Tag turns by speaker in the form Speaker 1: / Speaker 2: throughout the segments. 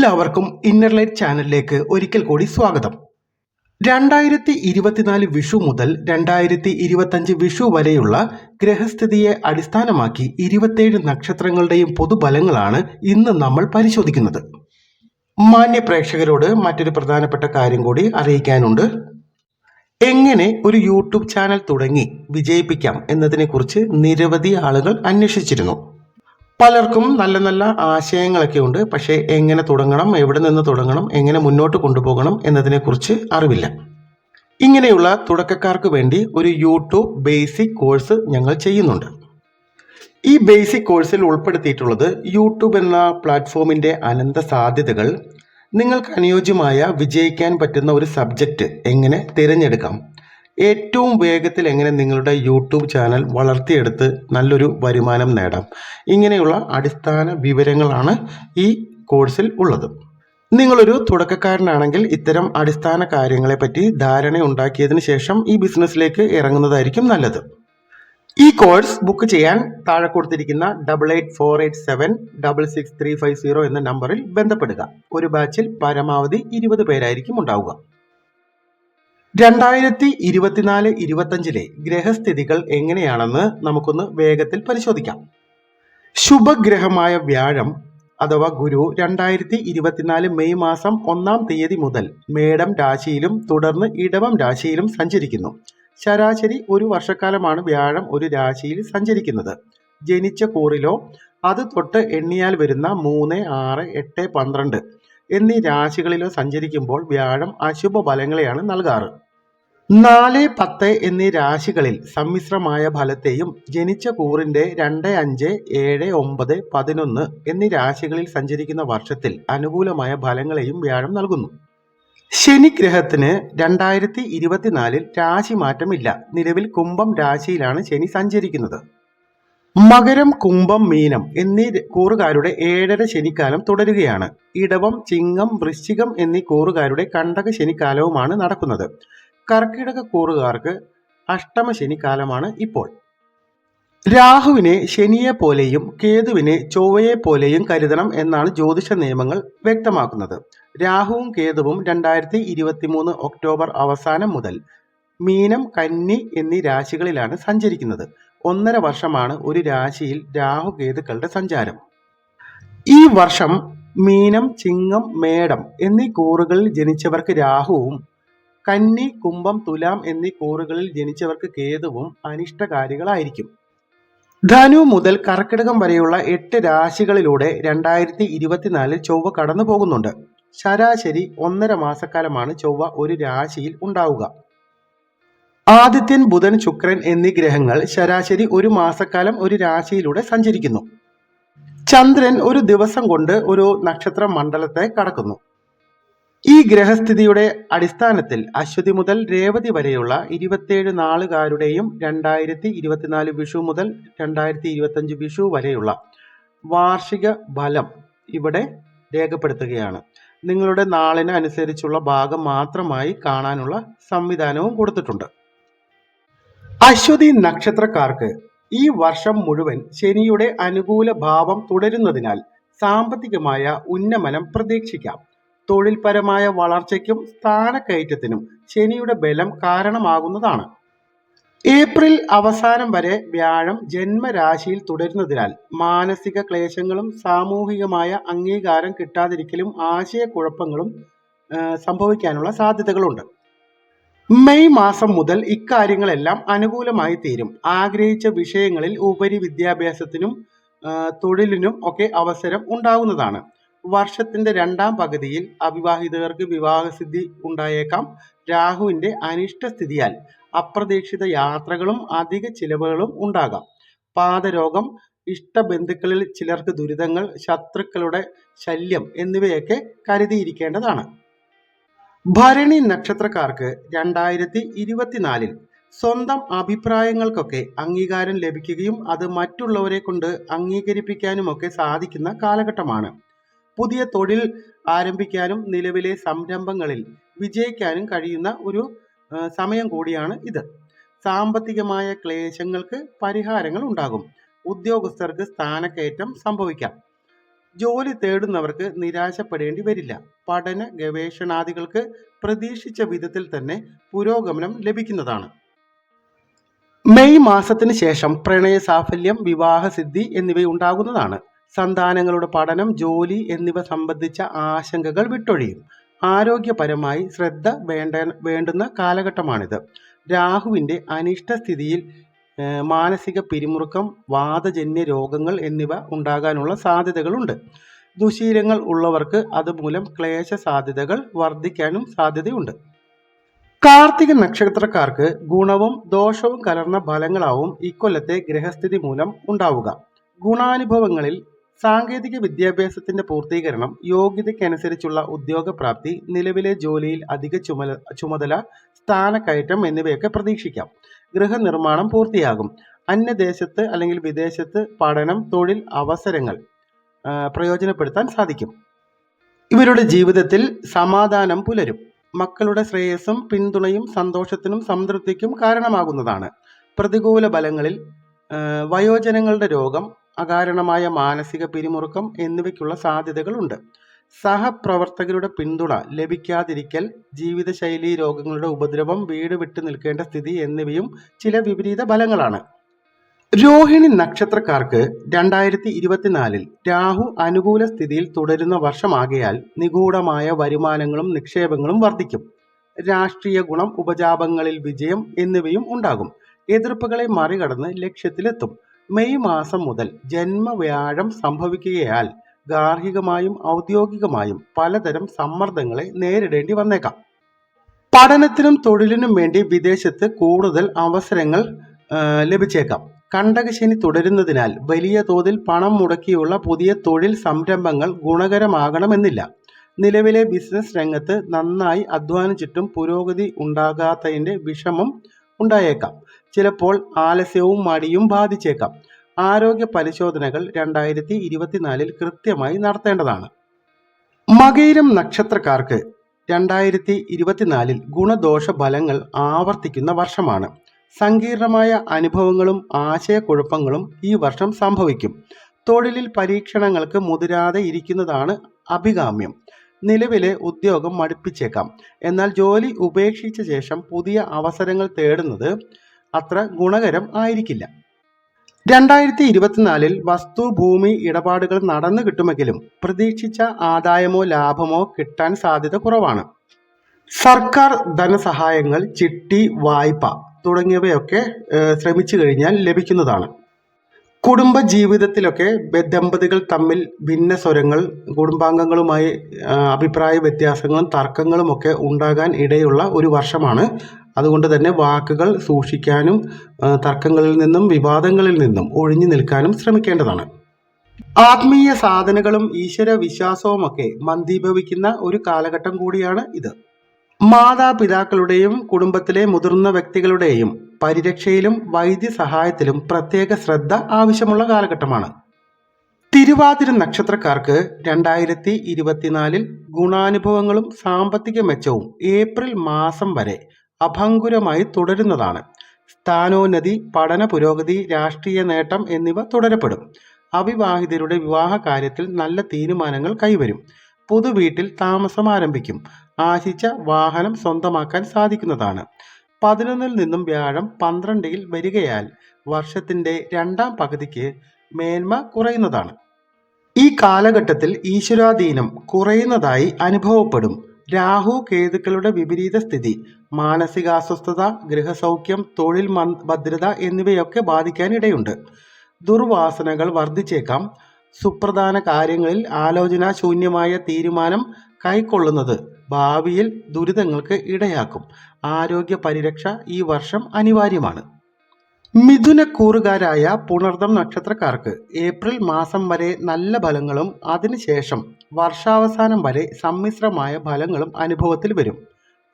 Speaker 1: എല്ലാവർക്കും inner light ചാനലിലേക്ക് ഒരിക്കൽ കൂടി സ്വാഗതം. രണ്ടായിരത്തി ഇരുപത്തിനാല് വിഷു മുതൽ രണ്ടായിരത്തി ഇരുപത്തഞ്ച് വിഷു വരെയുള്ള ഗ്രഹസ്ഥിതിയെ അടിസ്ഥാനമാക്കി ഇരുപത്തേഴ് നക്ഷത്രങ്ങളുടെയും പൊതുബലങ്ങളാണ് ഇന്ന് നമ്മൾ പരിശോധിക്കുന്നത്. മാന്യ പ്രേക്ഷകരോട് മറ്റൊരു പ്രധാനപ്പെട്ട കാര്യം കൂടി അറിയിക്കാനുണ്ട്. എങ്ങനെ ഒരു യൂട്യൂബ് ചാനൽ തുടങ്ങി വിജയിപ്പിക്കാം എന്നതിനെക്കുറിച്ച് നിരവധി ആളുകൾ അന്വേഷിച്ചിരുന്നു. പലർക്കും നല്ല നല്ല ആശയങ്ങളൊക്കെ ഉണ്ട് പക്ഷേ എങ്ങനെ തുടങ്ങണം എവിടെ നിന്ന് തുടങ്ങണം എങ്ങനെ മുന്നോട്ട് കൊണ്ടുപോകണം എന്നതിനെക്കുറിച്ച് അറിവില്ല. ഇങ്ങനെയുള്ള തുടക്കക്കാർക്ക് വേണ്ടി ഒരു യൂട്യൂബ് ബേസിക് കോഴ്സ് ഞങ്ങൾ ചെയ്യുന്നുണ്ട്. ഈ ബേസിക് കോഴ്സിൽ ഉൾപ്പെടുത്തിയിട്ടുള്ളത് യൂട്യൂബ് എന്ന പ്ലാറ്റ്ഫോമിന്റെ അനന്ത സാധ്യതകൾ നിങ്ങൾക്ക് അനുയോജ്യമായ വിജയിക്കാൻ പറ്റുന്ന ഒരു സബ്ജക്റ്റ് എങ്ങനെ തിരഞ്ഞെടുക്കാം ഏറ്റവും വേഗത്തിൽ എങ്ങനെ നിങ്ങളുടെ യൂട്യൂബ് ചാനൽ വളർത്തിയെടുത്ത് നല്ലൊരു വരുമാനം നേടാം. ഇങ്ങനെയുള്ള അടിസ്ഥാന വിവരങ്ങളാണ് ഈ കോഴ്സിൽ ഉള്ളത്. നിങ്ങളൊരു തുടക്കക്കാരനാണെങ്കിൽ ഇത്തരം അടിസ്ഥാന കാര്യങ്ങളെപ്പറ്റി ധാരണ ഉണ്ടാക്കിയതിന് ശേഷം ഈ ബിസിനസ്സിലേക്ക് ഇറങ്ങുന്നതായിരിക്കും നല്ലത്. ഈ കോഴ്സ് ബുക്ക് ചെയ്യാൻ താഴെ കൊടുത്തിരിക്കുന്ന double eight four eight seven double six three five zero എന്ന നമ്പറിൽ ബന്ധപ്പെടുക. ഒരു ബാച്ചിൽ പരമാവധി ഇരുപത് പേരായിരിക്കും ഉണ്ടാവുക. രണ്ടായിരത്തി ഇരുപത്തിനാല് ഇരുപത്തഞ്ചിലെ ഗ്രഹസ്ഥിതികൾ എങ്ങനെയാണെന്ന് നമുക്കൊന്ന് വേഗത്തിൽ പരിശോധിക്കാം. ശുഭഗ്രഹമായ വ്യാഴം അഥവാ ഗുരു രണ്ടായിരത്തി ഇരുപത്തിനാല് മെയ് മാസം ഒന്നാം തീയതി മുതൽ മേടം രാശിയിലും തുടർന്ന് ഇടവം രാശിയിലും സഞ്ചരിക്കുന്നു. ശരാശരി ഒരു വർഷക്കാലമാണ് വ്യാഴം ഒരു രാശിയിൽ സഞ്ചരിക്കുന്നത്. ജനിച്ച കൂറിലോ അത് തൊട്ട് എണ്ണിയാൽ വരുന്ന മൂന്ന് ആറ് എട്ട് പന്ത്രണ്ട് എന്നീ രാശികളിലോ സഞ്ചരിക്കുമ്പോൾ വ്യാഴം അശുഭ ഫലങ്ങളെയാണ് നൽകാറ്. നാല് പത്ത് എന്നീ രാശികളിൽ സമ്മിശ്രമായ ഫലത്തെയും ജനിച്ച കൂറിന്റെ രണ്ട് അഞ്ച് ഏഴ് ഒമ്പത് പതിനൊന്ന് എന്നീ രാശികളിൽ സഞ്ചരിക്കുന്ന വർഷത്തിൽ അനുകൂലമായ ഫലങ്ങളെയും വ്യാഴം നൽകുന്നു. ശനി ഗ്രഹത്തിന് രണ്ടായിരത്തി ഇരുപത്തിനാലിൽ രാശി മാറ്റമില്ല നിലവിൽ കുംഭം രാശിയിലാണ് ശനി സഞ്ചരിക്കുന്നത്. മകരം കുംഭം മീനം എന്നീ കൂറുകാരുടെ ഏഴര ശനിക്കാലം തുടരുകയാണ്. ഇടവം ചിങ്ങം വൃശ്ചികം എന്നീ കൂറുകാരുടെ കണ്ടക ശനിക്കാലവുമാണ് നടക്കുന്നത്. കർക്കിടക കൂറുകാർക്ക് അഷ്ടമ ശനിക്കാലമാണ് ഇപ്പോൾ. രാഹുവിനെ ശനിയെ പോലെയും കേതുവിനെ ചൊവ്വയെ പോലെയും കരുതണം എന്നാണ് ജ്യോതിഷ നിയമങ്ങൾ വ്യക്തമാക്കുന്നത്. രാഹുവും കേതുവും രണ്ടായിരത്തി ഇരുപത്തി മൂന്ന് ഒക്ടോബർ അവസാനം മുതൽ മീനം കന്നി എന്നീ രാശികളിലാണ് സഞ്ചരിക്കുന്നത്. ഒന്നര വർഷമാണ് ഒരു രാശിയിൽ രാഹുകേതുക്കളുടെ സഞ്ചാരം. ഈ വർഷം മീനം ചിങ്ങം മേടം എന്നീ കൂറുകളിൽ ജനിച്ചവർക്ക് രാഹുവും കന്നി കുംഭം തുലാം എന്നീ കൂറുകളിൽ ജനിച്ചവർക്ക് കേതുവും അനിഷ്ടകാരികളായിരിക്കും ധനു മുതൽ കർക്കിടകം വരെയുള്ള എട്ട് രാശികളിലൂടെ രണ്ടായിരത്തി ഇരുപത്തിനാലിൽ ചൊവ്വ കടന്നു പോകുന്നുണ്ട് ശരാശരി ഒന്നര മാസക്കാലമാണ് ചൊവ്വ ഒരു രാശിയിൽ ഉണ്ടാവുക. ആദിത്യൻ ബുധൻ ശുക്രൻ എന്നീ ഗ്രഹങ്ങൾ ശരാശരി ഒരു മാസക്കാലം ഒരു രാശിയിലൂടെ സഞ്ചരിക്കുന്നു. ചന്ദ്രൻ ഒരു ദിവസം കൊണ്ട് ഒരു നക്ഷത്ര മണ്ഡലത്തെ കടക്കുന്നു. ഈ ഗ്രഹസ്ഥിതിയുടെ അടിസ്ഥാനത്തിൽ അശ്വതി മുതൽ രേവതി വരെയുള്ള ഇരുപത്തിയേഴ് നാളുകാരുടെയും രണ്ടായിരത്തി ഇരുപത്തിനാല് വിഷു മുതൽ രണ്ടായിരത്തി ഇരുപത്തഞ്ച് വിഷു വരെയുള്ള വാർഷിക ഫലം ഇവിടെ രേഖപ്പെടുത്തുകയാണ്. നിങ്ങളുടെ നാളിന് അനുസരിച്ചുള്ള ഭാഗം മാത്രമായി കാണാനുള്ള സംവിധാനവും കൊടുത്തിട്ടുണ്ട്. അശ്വതി നക്ഷത്രക്കാർക്ക് ഈ വർഷം മുഴുവൻ ശനിയുടെ അനുകൂല ഭാവം തുടരുന്നതിനാൽ സാമ്പത്തികമായ ഉന്നമനം പ്രതീക്ഷിക്കാം. തൊഴിൽപരമായ വളർച്ചയ്ക്കും സ്ഥാനക്കയറ്റത്തിനും ശനിയുടെ ബലം കാരണമാകുന്നതാണ്. ഏപ്രിൽ അവസാനം വരെ വ്യാഴം ജന്മരാശിയിൽ തുടരുന്നതിനാൽ മാനസിക ക്ലേശങ്ങളും സാമൂഹികമായ അംഗീകാരം കിട്ടാതിരിക്കലും ആശയക്കുഴപ്പങ്ങളും സംഭവിക്കാനുള്ള സാധ്യതകളുണ്ട്. മെയ് മാസം മുതൽ ഇക്കാര്യങ്ങളെല്ലാം അനുകൂലമായി തീരും. ആഗ്രഹിച്ച വിഷയങ്ങളിൽ ഉപരി വിദ്യാഭ്യാസത്തിനും തൊഴിലിനും ഒക്കെ അവസരം ഉണ്ടാകുന്നതാണ് വർഷത്തിന്റെ രണ്ടാം പകുതിയിൽ അവിവാഹിതർക്ക് വിവാഹസിദ്ധി ഉണ്ടായേക്കാം. രാഹുവിന്റെ അനിഷ്ടസ്ഥിതിയാൽ അപ്രതീക്ഷിത യാത്രകളും അധിക ചിലവുകളും ഉണ്ടാകാം. പാദരോഗം ഇഷ്ടബന്ധുക്കളിൽ ചിലർക്ക് ദുരിതങ്ങൾ ശത്രുക്കളുടെ ശല്യം എന്നിവയൊക്കെ കരുതിയിരിക്കേണ്ടതാണ്. ഭരണി നക്ഷത്രക്കാർക്ക് രണ്ടായിരത്തി ഇരുപത്തിനാലിൽ സ്വന്തം അഭിപ്രായങ്ങൾക്കൊക്കെ അംഗീകാരം ലഭിക്കുകയും അത് മറ്റുള്ളവരെ കൊണ്ട് അംഗീകരിപ്പിക്കാനുമൊക്കെ സാധിക്കുന്ന കാലഘട്ടമാണ്. പുതിയ തൊഴിൽ ആരംഭിക്കാനും നിലവിലെ സംരംഭങ്ങളിൽ വിജയിക്കാനും കഴിയുന്ന ഒരു സമയം കൂടിയാണ് ഇത്. സാമ്പത്തികമായ ക്ലേശങ്ങൾക്ക് പരിഹാരങ്ങൾ ഉണ്ടാകും. ഉദ്യോഗസ്ഥർക്ക് സ്ഥാനക്കയറ്റം സംഭവിക്കാം. ജോലി തേടുന്നവർക്ക് നിരാശപ്പെടേണ്ടി വരില്ല. പഠന ഗവേഷണാദികൾക്ക് പ്രതീക്ഷിച്ച വിധത്തിൽ തന്നെ പുരോഗമനം ലഭിക്കുന്നതാണ്. മെയ് മാസത്തിന് ശേഷം പ്രണയ സാഫല്യം എന്നിവ ഉണ്ടാകുന്നതാണ് സന്താനങ്ങളുടെ പഠനം ജോലി എന്നിവ സംബന്ധിച്ച ആശങ്കകൾ വിട്ടൊഴിയും. ആരോഗ്യപരമായി ശ്രദ്ധ വേണ്ട വേണ്ടുന്ന കാലഘട്ടമാണിത്. രാഹുവിന്റെ അനിഷ്ട സ്ഥിതിയിൽ ഏഹ്, മാനസിക പിരിമുറുക്കം വാതജന്യ രോഗങ്ങൾ എന്നിവ ഉണ്ടാകാനുള്ള സാധ്യതകളുണ്ട്. ദുശീലങ്ങൾ ഉള്ളവർക്ക് അതുമൂലം ക്ലേശ സാധ്യതകൾ വർദ്ധിക്കാനും സാധ്യതയുണ്ട്. കാർത്തിക നക്ഷത്രക്കാർക്ക് ഗുണവും ദോഷവും കലർന്ന ഫലങ്ങളാവും ഇക്കൊല്ലത്തെ ഗ്രഹസ്ഥിതി മൂലം ഉണ്ടാവുക. ഗുണാനുഭവങ്ങളിൽ സാങ്കേതിക വിദ്യാഭ്യാസത്തിന്റെ പൂർത്തീകരണം യോഗ്യതയ്ക്കനുസരിച്ചുള്ള ഉദ്യോഗപ്രാപ്തി നിലവിലെ ജോലിയിൽ അധിക ചുമല ചുമതല സ്ഥാനക്കയറ്റം എന്നിവയൊക്കെ പ്രതീക്ഷിക്കാം. ഗൃഹനിർമ്മാണം പൂർത്തിയാകും. അന്യദേശത്ത് അല്ലെങ്കിൽ വിദേശത്ത് പഠനം തൊഴിൽ അവസരങ്ങൾ പ്രയോജനപ്പെടുത്താൻ സാധിക്കും. ഇവരുടെ ജീവിതത്തിൽ സമാധാനം പുലരും. മക്കളുടെ ശ്രേയസ്സും പിന്തുണയും സന്തോഷത്തിനും സംതൃപ്തിക്കും കാരണമാകുന്നതാണ്. പ്രതികൂല ബലങ്ങളിൽ വയോജനങ്ങളുടെ രോഗം അകാരണമായ മാനസിക പിരിമുറുക്കം എന്നിവയ്ക്കുള്ള സാധ്യതകളുണ്ട്. സഹപ്രവർത്തകരുടെ പിന്തുണ ലഭിക്കാതിരിക്കൽ ജീവിതശൈലി രോഗങ്ങളുടെ ഉപദ്രവം വീട് വിട്ടു നിൽക്കേണ്ട സ്ഥിതി എന്നിവയും ചില വിപരീത ഫലങ്ങളാണ്. രോഹിണി നക്ഷത്രക്കാർക്ക് രണ്ടായിരത്തി ഇരുപത്തിനാലിൽ രാഹു അനുകൂല സ്ഥിതിയിൽ തുടരുന്ന വർഷമാകയാൽ നിഗൂഢമായ വരുമാനങ്ങളും നിക്ഷേപങ്ങളും വർദ്ധിക്കും. രാഷ്ട്രീയ ഗുണം ഉപജാപങ്ങളിൽ വിജയം എന്നിവയും ഉണ്ടാകും. എതിർപ്പുകളെ മറികടന്ന് ലക്ഷ്യത്തിലെത്തും. മെയ് മാസം മുതൽ ജന്മവ്യാഴം സംഭവിക്കുകയാൽ ഗാർഹികമായും ഔദ്യോഗികമായും പലതരം സമ്മർദ്ദങ്ങളെ നേരിടേണ്ടി വന്നേക്കാം. പഠനത്തിനും തൊഴിലിനും വേണ്ടി വിദേശത്ത് കൂടുതൽ അവസരങ്ങൾ ലഭിച്ചേക്കാം. കണ്ടകശനി തുടരുന്നതിനാൽ വലിയ തോതിൽ പണം മുടക്കിയുള്ള പുതിയ തൊഴിൽ സംരംഭങ്ങൾ ഗുണകരമാകണമെന്നില്ല. നിലവിലെ ബിസിനസ് രംഗത്ത് നന്നായി അധ്വാനിച്ചിട്ടും പുരോഗതി ഉണ്ടാകാത്തതിന്റെ വിഷമം ഉണ്ടായേക്കാം. ചിലപ്പോൾ ആലസ്യവും മടിയും ബാധിച്ചേക്കാം. ആരോഗ്യ പരിശോധനകൾ രണ്ടായിരത്തി ഇരുപത്തിനാലിൽ കൃത്യമായി നടത്തേണ്ടതാണ്. മകയിരം നക്ഷത്രക്കാർക്ക് രണ്ടായിരത്തി ഇരുപത്തിനാലിൽ ഗുണദോഷ ഫലങ്ങൾ ആവർത്തിക്കുന്ന വർഷമാണ്. സങ്കീർണമായ അനുഭവങ്ങളും ആശയക്കുഴപ്പങ്ങളും ഈ വർഷം സംഭവിക്കും. തൊഴിലിൽ പരീക്ഷണങ്ങൾക്ക് മുതിരാതെ ഇരിക്കുന്നതാണ് അഭികാമ്യം. നിലവിലെ ഉദ്യോഗം മടുപ്പിച്ചേക്കാം. എന്നാൽ ജോലി ഉപേക്ഷിച്ച ശേഷം പുതിയ അവസരങ്ങൾ തേടുന്നത് അത്ര ഗുണകരം ആയിരിക്കില്ല. രണ്ടായിരത്തി ഇരുപത്തിനാലിൽ വസ്തു ഭൂമി ഇടപാടുകൾ നടന്നു കിട്ടുമെങ്കിലും പ്രതീക്ഷിച്ച ആദായമോ ലാഭമോ കിട്ടാൻ സാധ്യത കുറവാണ്. സർക്കാർ ധനസഹായങ്ങൾ ചിട്ടി വായ്പ തുടങ്ങിയവയൊക്കെ ശ്രമിച്ചു കഴിഞ്ഞാൽ ലഭിക്കുന്നതാണ്. കുടുംബ ജീവിതത്തിലൊക്കെ ദമ്പതികൾ തമ്മിൽ ഭിന്ന സ്വരങ്ങൾ കുടുംബാംഗങ്ങളുമായി അഭിപ്രായ വ്യത്യാസങ്ങളും തർക്കങ്ങളും ഒക്കെ ഉണ്ടാകാൻ ഇടയുള്ള ഒരു വർഷമാണ് അതുകൊണ്ട് തന്നെ വാക്കുകൾ സൂക്ഷിക്കാനും തർക്കങ്ങളിൽ നിന്നും വിവാദങ്ങളിൽ നിന്നും ഒഴിഞ്ഞു നിൽക്കാനും ശ്രമിക്കേണ്ടതാണ്. ആത്മീയ സാധനകളും ഈശ്വര വിശ്വാസവുമൊക്കെ മന്ദീഭവിക്കുന്ന ഒരു കാലഘട്ടം കൂടിയാണ് ഇത്. മാതാപിതാക്കളുടെയും കുടുംബത്തിലെ മുതിർന്ന വ്യക്തികളുടെയും പരിരക്ഷയിലും വൈദ്യസഹായത്തിലും പ്രത്യേക ശ്രദ്ധ ആവശ്യമുള്ള കാലഘട്ടമാണ്. തിരുവാതിര നക്ഷത്രക്കാർക്ക് രണ്ടായിരത്തി ഇരുപത്തിനാലിൽ ഗുണാനുഭവങ്ങളും സാമ്പത്തിക മെച്ചവും ഏപ്രിൽ മാസം വരെ അഭങ്കുരമായി തുടരുന്നതാണ്. സ്ഥാനോന്നതി പഠന പുരോഗതി രാഷ്ട്രീയ നേട്ടം എന്നിവ തുടരപ്പെടും. അവിവാഹിതരുടെ വിവാഹ കാര്യത്തിൽ നല്ല തീരുമാനങ്ങൾ കൈവരും. പുതുവീട്ടിൽ താമസം ആരംഭിക്കും. ആശിച്ച വാഹനം സ്വന്തമാക്കാൻ സാധിക്കുന്നതാണ്. പതിനൊന്നിൽ നിന്നും വ്യാഴം പന്ത്രണ്ടിൽ വരികയാൽ വർഷത്തിന്റെ രണ്ടാം പകുതിക്ക് മേന്മ കുറയുന്നതാണ്. ഈ കാലഘട്ടത്തിൽ ഈശ്വരാധീനം കുറയുന്നതായി അനുഭവപ്പെടും. രാഹു കേതുക്കളുടെ വിപരീത സ്ഥിതി. മാനസികാസ്വസ്ഥത ഗൃഹസൗഖ്യം തൊഴിൽ ഭദ്രത എന്നിവയൊക്കെ ബാധിക്കാനിടയുണ്ട്. ദുർവാസനകൾ വർദ്ധിച്ചേക്കാം. സുപ്രധാന കാര്യങ്ങളിൽ ആലോചനാശൂന്യമായ തീരുമാനം കൈക്കൊള്ളുന്നത് ഭാവിയിൽ ദുരിതങ്ങൾക്ക് ഇടയാക്കും. ആരോഗ്യ പരിരക്ഷ ഈ വർഷം അനിവാര്യമാണ്. മിഥുനക്കൂറുകാരായ പുണർദം നക്ഷത്രക്കാർക്ക് ഏപ്രിൽ മാസം വരെ നല്ല ഫലങ്ങളും അതിനുശേഷം വർഷാവസാനം വരെ സമ്മിശ്രമായ ഫലങ്ങളും അനുഭവത്തിൽ വരും.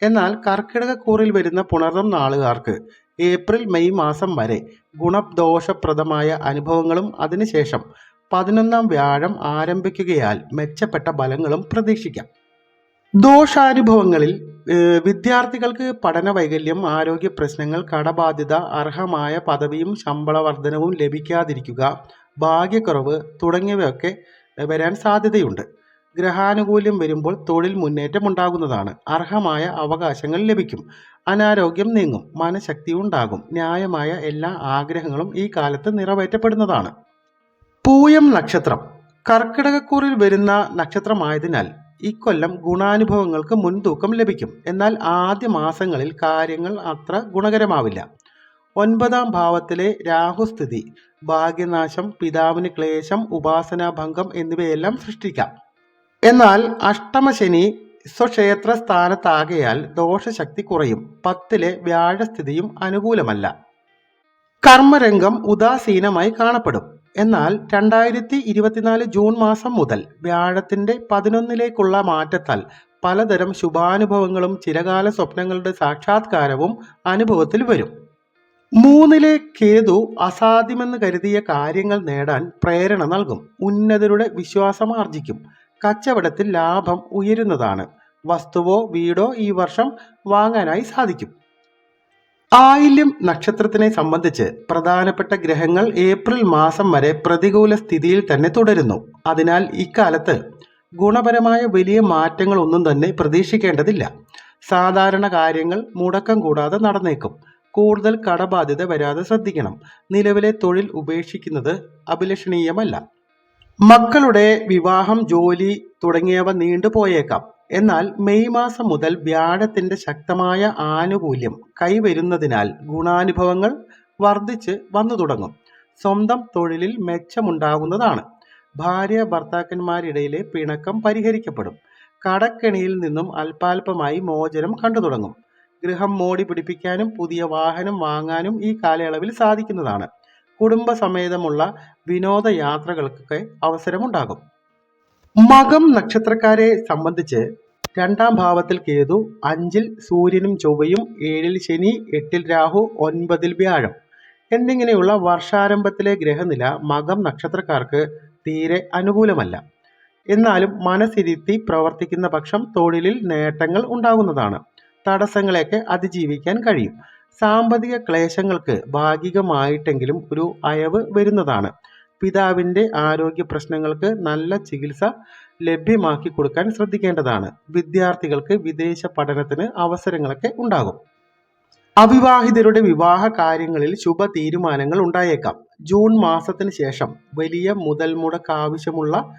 Speaker 1: എന്നാൽ കർക്കിടകക്കൂറിൽ വരുന്ന പുണർന്നം നാളുകാർക്ക് ഏപ്രിൽ മെയ് മാസം വരെ ഗുണദോഷപ്രദമായ അനുഭവങ്ങളും അതിനുശേഷം പതിനൊന്നാം വ്യാഴം ആരംഭിക്കുകയാൽ മെച്ചപ്പെട്ട ഫലങ്ങളും പ്രതീക്ഷിക്കാം. ദോഷാനുഭവങ്ങളിൽ വിദ്യാർത്ഥികൾക്ക് പഠന വൈകല്യം ആരോഗ്യ പ്രശ്നങ്ങൾ കടബാധ്യത അർഹമായ പദവിയും ശമ്പള വർധനവും ലഭിക്കാതിരിക്കുക ഭാഗ്യക്കുറവ് തുടങ്ങിയവയൊക്കെ വരാൻ സാധ്യതയുണ്ട്. ഗ്രഹാനുകൂല്യം വരുമ്പോൾ തൊഴിൽ മുന്നേറ്റം ഉണ്ടാകുന്നതാണ്. അർഹമായ അവകാശങ്ങൾ ലഭിക്കും. അനാരോഗ്യം നീങ്ങും. മനഃശക്തി ഉണ്ടാകും. ന്യായമായ എല്ലാ ആഗ്രഹങ്ങളും ഈ കാലത്ത് നിറവേറ്റപ്പെടുന്നതാണ്. പൂയം നക്ഷത്രം. കർക്കിടകക്കൂറിൽ വരുന്ന നക്ഷത്രമായതിനാൽ ഇക്കൊല്ലം ഗുണാനുഭവങ്ങൾക്ക് മുൻതൂക്കം ലഭിക്കും. എന്നാൽ ആദ്യ മാസങ്ങളിൽ കാര്യങ്ങൾ അത്ര ഗുണകരമാവില്ല. ഒൻപതാം ഭാവത്തിലെ രാഹുസ്ഥിതി. ഭാഗ്യനാശം പിതാവിന് ക്ലേശം ഉപാസനാഭംഗം എന്നിവയെല്ലാം സൃഷ്ടിക്കാം. എന്നാൽ അഷ്ടമശനി സ്വക്ഷേത്ര സ്ഥാനത്താകയാൽ ദോഷശക്തി കുറയും. പത്തിലെ വ്യാഴസ്ഥിതിയും അനുകൂലമല്ല. കർമ്മരംഗം ഉദാസീനമായി കാണപ്പെടും. എന്നാൽ രണ്ടായിരത്തി ഇരുപത്തിനാല് ജൂൺ മാസം മുതൽ വ്യാഴത്തിന്റെ പതിനൊന്നിലേക്കുള്ള മാറ്റത്താൽ പലതരം ശുഭാനുഭവങ്ങളും ചിരകാല സ്വപ്നങ്ങളുടെ സാക്ഷാത്കാരവും അനുഭവത്തിൽ വരും. മൂന്നിലെ കേതു അസാധ്യമെന്ന് കരുതിയ കാര്യങ്ങൾ നേടാൻ പ്രേരണ നൽകും. ഉന്നതരുടെ വിശ്വാസം ആർജിക്കും. കച്ചവടത്തിൽ ലാഭം ഉയരുന്നതാണ്. വസ്തുവോ വീടോ ഈ വർഷം വാങ്ങാനായി സാധിക്കും. ആയില്യം നക്ഷത്രത്തിനെ സംബന്ധിച്ച് പ്രധാനപ്പെട്ട ഗ്രഹങ്ങൾ ഏപ്രിൽ മാസം വരെ പ്രതികൂല സ്ഥിതിയിൽ തന്നെ തുടരുന്നു. അതിനാൽ ഇക്കാലത്ത് ഗുണപരമായ വലിയ മാറ്റങ്ങളൊന്നും തന്നെ പ്രതീക്ഷിക്കേണ്ടതില്ല. സാധാരണ കാര്യങ്ങൾ മുടക്കം കൂടാതെ നടന്നേക്കും. കൂടുതൽ കടബാധ്യത വരാതെ ശ്രദ്ധിക്കണം. നിലവിലെ തൊഴിൽ ഉപേക്ഷിക്കുന്നത് അഭിലഷണീയമല്ല. മക്കളുടെ വിവാഹം ജോലി തുടങ്ങിയവ നീണ്ടുപോയേക്കാം എന്നാൽ മെയ് മാസം മുതൽ വ്യാഴത്തിന്റെ ശക്തമായ ആനുകൂല്യം കൈവരുന്നതിനാൽ ഗുണാനുഭവങ്ങൾ വർദ്ധിച്ച് വന്നു തുടങ്ങും. സ്വന്തം തൊഴിലിൽ മെച്ചമുണ്ടാകുന്നതാണ്. ഭാര്യ ഭർത്താക്കന്മാരിടയിലെ പിണക്കം പരിഹരിക്കപ്പെടും. കടക്കെണിയിൽ നിന്നും അല്പാൽപമായി മോചനം കണ്ടു തുടങ്ങും. ഗൃഹം മോടി പിടിപ്പിക്കാനും പുതിയ വാഹനം വാങ്ങാനും ഈ കാലയളവിൽ സാധിക്കുന്നതാണ്. കുടുംബസമേതമുള്ള വിനോദയാത്രകൾക്കൊക്കെ അവസരമുണ്ടാകും. മകം നക്ഷത്രക്കാരെ സംബന്ധിച്ച് രണ്ടാം ഭാവത്തിൽ കേതു അഞ്ചിൽ സൂര്യനും ചൊവ്വയും ഏഴിൽ ശനി എട്ടിൽ രാഹു ഒൻപതിൽ വ്യാഴം എന്നിങ്ങനെയുള്ള വർഷാരംഭത്തിലെ ഗ്രഹനില മകം നക്ഷത്രക്കാർക്ക് തീരെ അനുകൂലമല്ല. എന്നാലും മനസ്സിരുത്തി പ്രവർത്തിക്കുന്ന പക്ഷം തൊഴിലിൽ നേട്ടങ്ങൾ ഉണ്ടാകുന്നതാണ്. തടസ്സങ്ങളെയൊക്കെ അതിജീവിക്കാൻ കഴിയും. സാമ്പത്തിക ക്ലേശങ്ങൾക്ക് ഭാഗികമായിട്ടെങ്കിലും ഒരു അയവ് വരുന്നതാണ്. പിതാവിന്റെ ആരോഗ്യ പ്രശ്നങ്ങൾക്ക് നല്ല ചികിത്സ ലഭ്യമാക്കി കൊടുക്കാൻ ശ്രദ്ധിക്കേണ്ടതാണ്. വിദ്യാർത്ഥികൾക്ക് വിദേശ പഠനത്തിന് അവസരങ്ങളൊക്കെ ഉണ്ടാകും. അവിവാഹിതരുടെ വിവാഹ കാര്യങ്ങളിൽ ശുഭ തീരുമാനങ്ങൾ ഉണ്ടായേക്കാം. ജൂൺ മാസത്തിന് ശേഷം വലിയ മുതൽ ആവശ്യമുള്ള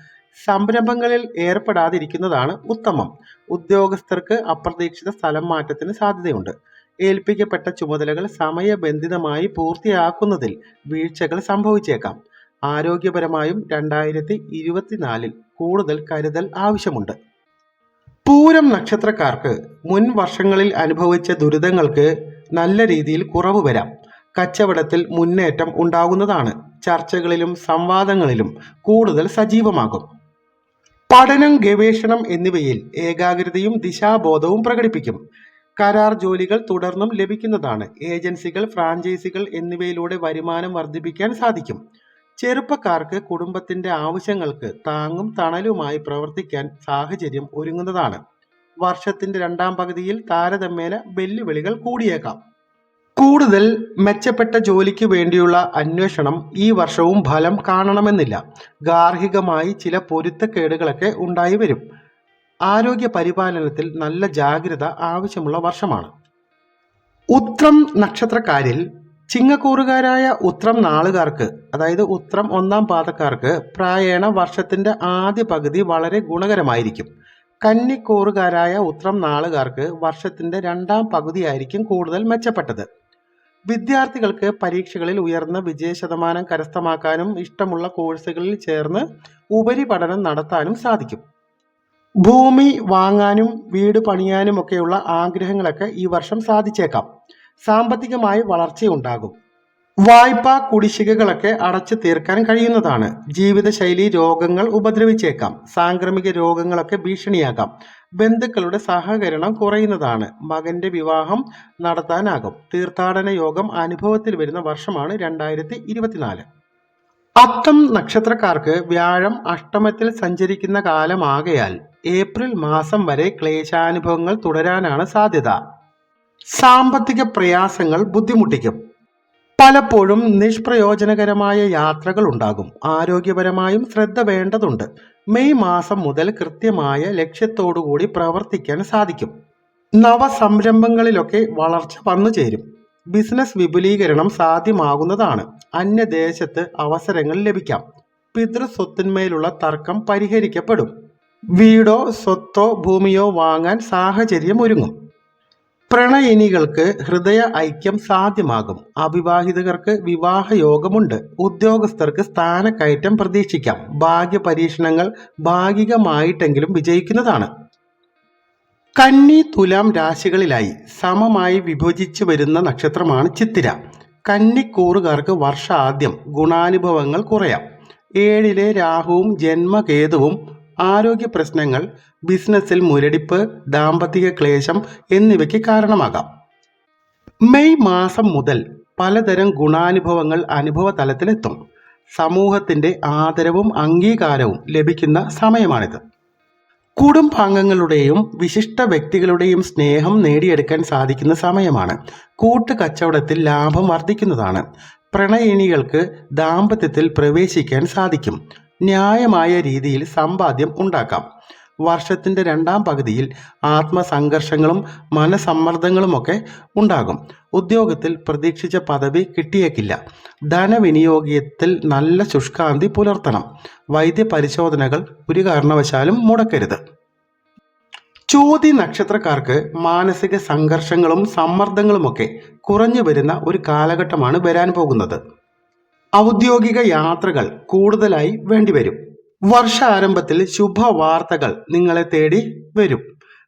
Speaker 1: സംരംഭങ്ങളിൽ ഏർപ്പെടാതിരിക്കുന്നതാണ് ഉത്തമം. ഉദ്യോഗസ്ഥർക്ക് അപ്രതീക്ഷിത സ്ഥലം മാറ്റത്തിന് സാധ്യതയുണ്ട്. ഏൽപ്പിക്കപ്പെട്ട ചുമതലകൾ സമയബന്ധിതമായി പൂർത്തിയാക്കുന്നതിൽ വീഴ്ചകൾ സംഭവിച്ചേക്കാം. ആരോഗ്യപരമായും രണ്ടായിരത്തി ഇരുപത്തിനാലിൽ കൂടുതൽ കരുതൽ ആവശ്യമുണ്ട്. പൂരം നക്ഷത്രക്കാർക്ക് മുൻ വർഷങ്ങളിൽ അനുഭവിച്ച ദുരിതങ്ങൾക്ക് നല്ല രീതിയിൽ കുറവ് വരാം. കച്ചവടത്തിൽ മുന്നേറ്റം ഉണ്ടാകുന്നതാണ്. ചർച്ചകളിലും സംവാദങ്ങളിലും കൂടുതൽ സജീവമാകും. പഠനം ഗവേഷണം എന്നിവയിൽ ഏകാഗ്രതയും ദിശാബോധവും പ്രകടിപ്പിക്കും. കരാർ ജോലികൾ തുടർന്നും ലഭിക്കുന്നതാണ്. ഏജൻസികൾ ഫ്രാഞ്ചൈസികൾ എന്നിവയിലൂടെ വരുമാനം വർദ്ധിപ്പിക്കാൻ സാധിക്കും. ചെറുപ്പക്കാർക്ക് കുടുംബത്തിന്റെ ആവശ്യങ്ങൾക്ക് താങ്ങും തണലുമായി പ്രവർത്തിക്കാൻ സാഹചര്യം ഒരുങ്ങുന്നതാണ്. വർഷത്തിന്റെ രണ്ടാം പകുതിയിൽ താരതമ്യേന വെല്ലുവിളികൾ കൂടിയേക്കാം. കൂടുതൽ മെച്ചപ്പെട്ട ജോലിക്ക് വേണ്ടിയുള്ള അന്വേഷണം ഈ വർഷവും ഫലം കാണണമെന്നില്ല. ഗാർഹികമായി ചില പൊരുത്തക്കേടുകളൊക്കെ ഉണ്ടായി വരും. ആരോഗ്യ പരിപാലനത്തിൽ നല്ല ജാഗ്രത ആവശ്യമുള്ള വർഷമാണ്. ഉത്രം നക്ഷത്രക്കാരിൽ ചിങ്ങക്കൂറുകാരായ ഉത്രം നാളുകാർക്ക് അതായത് ഉത്രം ഒന്നാം പാദക്കാർക്ക് പ്രായേണ വർഷത്തിന്റെ ആദ്യ പകുതി വളരെ ഗുണകരമായിരിക്കും. കന്നിക്കൂറുകാരായ ഉത്രം നാളുകാർക്ക് വർഷത്തിന്റെ രണ്ടാം പകുതിയായിരിക്കും കൂടുതൽ മെച്ചപ്പെട്ടത്. വിദ്യാർത്ഥികൾക്ക് പരീക്ഷകളിൽ ഉയർന്ന വിജയ ശതമാനം കരസ്ഥമാക്കാനും ഇഷ്ടമുള്ള കോഴ്സുകളിൽ ചേർന്ന് ഉപരിപഠനം നടത്താനും സാധിക്കും. ഭൂമി വാങ്ങാനും വീട് പണിയാനും ഒക്കെയുള്ള ആഗ്രഹങ്ങളൊക്കെ ഈ വർഷം സാധിച്ചേക്കാം. സാമ്പത്തികമായി വളർച്ചയുണ്ടാകും. വായ്പ കുടിശ്ശികകളൊക്കെ അടച്ചു തീർക്കാൻ കഴിയുന്നതാണ്. ജീവിതശൈലി രോഗങ്ങൾ ഉപദ്രവിച്ചേക്കാം. സാംക്രമിക രോഗങ്ങളൊക്കെ ഭീഷണിയാകാം. ബന്ധുക്കളുടെ സഹകരണം കുറയുന്നതാണ്. മകന്റെ വിവാഹം നടത്താനാകും. തീർത്ഥാടന യോഗം അനുഭവത്തിൽ വരുന്ന വർഷമാണ് രണ്ടായിരത്തി ഇരുപത്തിനാല് അത്തം നക്ഷത്രക്കാർക്ക് വ്യാഴം അഷ്ടമത്തിൽ സഞ്ചരിക്കുന്ന കാലമാകയാൽ ഏപ്രിൽ മാസം വരെ ക്ലേശാനുഭവങ്ങൾ തുടരാനാണ് സാധ്യത. സാമ്പത്തിക പ്രയാസങ്ങൾ ബുദ്ധിമുട്ടിക്കും. പലപ്പോഴും നിഷ്പ്രയോജനകരമായ യാത്രകൾ ഉണ്ടാകും. ആരോഗ്യപരമായും ശ്രദ്ധ വേണ്ടതുണ്ട്. മെയ് മാസം മുതൽ കൃത്യമായ ലക്ഷ്യത്തോടുകൂടി പ്രവർത്തിക്കാൻ സാധിക്കും. നവസംരംഭങ്ങളിലൊക്കെ വളർച്ച വന്നു ചേരും. ബിസിനസ് വിപുലീകരണം സാധ്യമാകുന്നതാണ്. അന്യദേശത്ത് അവസരങ്ങൾ ലഭിക്കാം. പിതൃസ്വത്തിന്മേലുള്ള തർക്കം പരിഹരിക്കപ്പെടും. വീടോ സ്വത്തോ ഭൂമിയോ വാങ്ങാൻ സാഹചര്യം ഒരുങ്ങും. പ്രണയിനികൾക്ക് ഹൃദയ ഐക്യം സാധ്യമാകും. അവിവാഹിതകർക്ക് വിവാഹയോഗമുണ്ട്. ഉദ്യോഗസ്ഥർക്ക് സ്ഥാനക്കയറ്റം പ്രതീക്ഷിക്കാം. ഭാഗ്യ പരീക്ഷണങ്ങൾ ഭാഗികമായിട്ടെങ്കിലും വിജയിക്കുന്നതാണ്. കന്നി തുലാം രാശികളിലായി സമമായി വിഭജിച്ചു വരുന്ന നക്ഷത്രമാണ് ചിത്തിര. കന്നിക്കൂറുകാർക്ക് വർഷാദ്യം ഗുണാനുഭവങ്ങൾ കുറയാം. ഏഴിലെ രാഹുവും ജന്മകേതുവും ആരോഗ്യ പ്രശ്നങ്ങൾ ബിസിനസ്സിൽ മുരടിപ്പ് ദാമ്പത്തിക ക്ലേശം എന്നിവയ്ക്ക് കാരണമാകാം. മെയ് മാസം മുതൽ പലതരം ഗുണാനുഭവങ്ങൾ അനുഭവ തലത്തിലെത്തും സമൂഹത്തിന്റെ ആദരവും അംഗീകാരവും ലഭിക്കുന്ന സമയമാണിത്. കുടുംബാംഗങ്ങളുടെയും വിശിഷ്ട വ്യക്തികളുടെയും സ്നേഹം നേടിയെടുക്കാൻ സാധിക്കുന്ന സമയമാണ്. കൂട്ടുകച്ചവടത്തിൽ ലാഭം വർദ്ധിക്കുന്നതാണ്. പ്രണയിനികൾക്ക് ദാമ്പത്യത്തിൽ പ്രവേശിക്കാൻ സാധിക്കും. ന്യായമായ രീതിയിൽ സമ്പാദ്യം ഉണ്ടാക്കാം. വർഷത്തിന്റെ രണ്ടാം പകുതിയിൽ ആത്മസംഘർഷങ്ങളും മനസമ്മർദ്ദങ്ങളുമൊക്കെ ഉണ്ടാകും. ഉദ്യോഗത്തിൽ പ്രതീക്ഷിച്ച പദവി കിട്ടിയേക്കില്ല. ധനവിനിയോഗത്തിൽ നല്ല ശുഷ്കാന്തി പുലർത്തണം. വൈദ്യപരിശോധനകൾ ഒരു കാരണവശാലും മുടക്കരുത്. ചോതി നക്ഷത്രക്കാർക്ക് മാനസിക സംഘർഷങ്ങളും സമ്മർദ്ദങ്ങളുമൊക്കെ കുറഞ്ഞു വരുന്ന ഒരു കാലഘട്ടമാണ് വരാൻ പോകുന്നത്. ഔദ്യോഗിക യാത്രകൾ കൂടുതലായി വേണ്ടിവരും വർഷാരംഭത്തിൽ ശുഭവാർത്തകൾ നിങ്ങളെ തേടി വരും.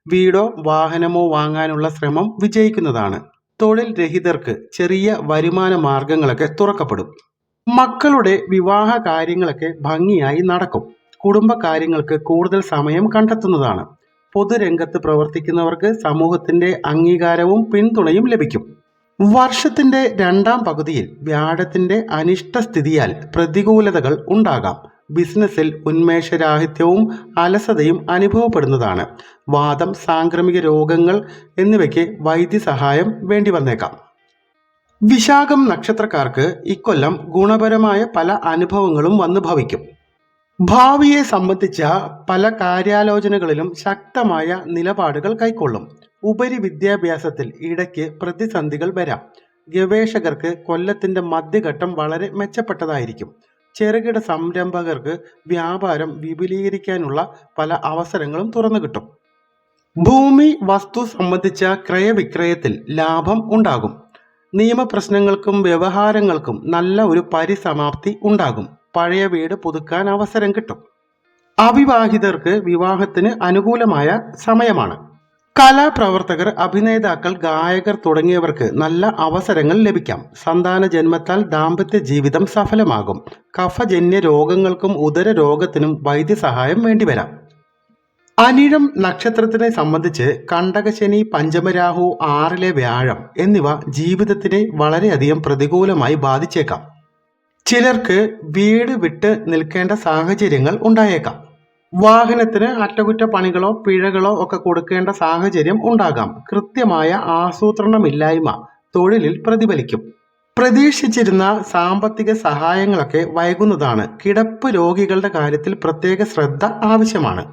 Speaker 1: വീടോ വാഹനമോ വാങ്ങാനുള്ള ശ്രമം വിജയിക്കുന്നതാണ്. തൊഴിൽ രഹിതർക്ക് ചെറിയ വരുമാന മാർഗങ്ങളൊക്കെ തുറക്കപ്പെടും. മക്കളുടെ വിവാഹ കാര്യങ്ങളൊക്കെ ഭംഗിയായി നടക്കും. കുടുംബ കാര്യങ്ങൾക്ക് കൂടുതൽ സമയം കണ്ടെത്തുന്നതാണ്. പൊതുരംഗത്ത് പ്രവർത്തിക്കുന്നവർക്ക് സമൂഹത്തിന്റെ അംഗീകാരവും പിന്തുണയും ലഭിക്കും. വർഷത്തിന്റെ രണ്ടാം പകുതിയിൽ വ്യാഴത്തിന്റെ അനിഷ്ട സ്ഥിതിയാൽ പ്രതികൂലതകൾ ഉണ്ടാകാം. ബിസിനസ്സിൽ ഉന്മേഷരാഹിത്യവും അലസതയും അനുഭവപ്പെടുന്നതാണ്. വാദം സാംക്രമിക രോഗങ്ങൾ എന്നിവയ്ക്ക് വൈദ്യസഹായം വേണ്ടി വന്നേക്കാം. വിശാഖം നക്ഷത്രക്കാർക്ക് ഇക്കൊല്ലം ഗുണപരമായ പല അനുഭവങ്ങളും വന്നു ഭവിക്കും. ഭാവിയെ സംബന്ധിച്ച പല കാര്യാലോചനകളിലും ശക്തമായ നിലപാടുകൾ കൈക്കൊള്ളും. ഉപരി വിദ്യാഭ്യാസത്തിൽ ഇടയ്ക്ക് പ്രതിസന്ധികൾ വരാം. ഗവേഷകർക്ക് കൊല്ലത്തിന്റെ മധ്യഘട്ടം വളരെ മെച്ചപ്പെട്ടതായിരിക്കും. ചെറുകിട സംരംഭകർക്ക് വ്യാപാരം വിപുലീകരിക്കാനുള്ള പല അവസരങ്ങളും തുറന്നു കിട്ടും. ഭൂമി വസ്തു സംബന്ധിച്ച ക്രയവിക്രയത്തിൽ ലാഭം ഉണ്ടാകും. നിയമപ്രശ്നങ്ങൾക്കും വ്യവഹാരങ്ങൾക്കും നല്ല ഒരു പരിസമാപ്തി ഉണ്ടാകും. പഴയ വീട് പുതുക്കാൻ അവസരം കിട്ടും. അവിവാഹിതർക്ക് വിവാഹത്തിന് അനുകൂലമായ സമയമാണ്. കലാപ്രവർത്തകർ അഭിനേതാക്കൾ ഗായകർ തുടങ്ങിയവർക്ക് നല്ല അവസരങ്ങൾ ലഭിക്കാം. സന്താന ജന്മത്താൽ ദാമ്പത്യ ജീവിതം സഫലമാകും. കഫജന്യ രോഗങ്ങൾക്കും ഉദര രോഗത്തിനും വൈദ്യസഹായം വേണ്ടിവരാം. അനിഴം നക്ഷത്രത്തിനെ സംബന്ധിച്ച് കണ്ടകശനി പഞ്ചമരാഹു ആറിലെ വ്യാഴം എന്നിവ ജീവിതത്തിനെ വളരെയധികം പ്രതികൂലമായി ബാധിച്ചേക്കാം. ചിലർക്ക് വീട് വിട്ട് നിൽക്കേണ്ട സാഹചര്യങ്ങൾ ഉണ്ടായേക്കാം. വാഹനത്തിന് അറ്റകുറ്റപ്പണികളോ പിഴകളോ ഒക്കെ കൊടുക്കേണ്ട സാഹചര്യം ഉണ്ടാകാം. കൃത്യമായ ആസൂത്രണമില്ലായ്മ തൊഴിലിൽ പ്രതിഫലിക്കും. പ്രതീക്ഷിച്ചിരുന്ന സാമ്പത്തിക സഹായങ്ങളൊക്കെ വൈകുന്നതാണ്. കിടപ്പ് രോഗികളുടെ കാര്യത്തിൽ പ്രത്യേക ശ്രദ്ധ ആവശ്യമാണ്.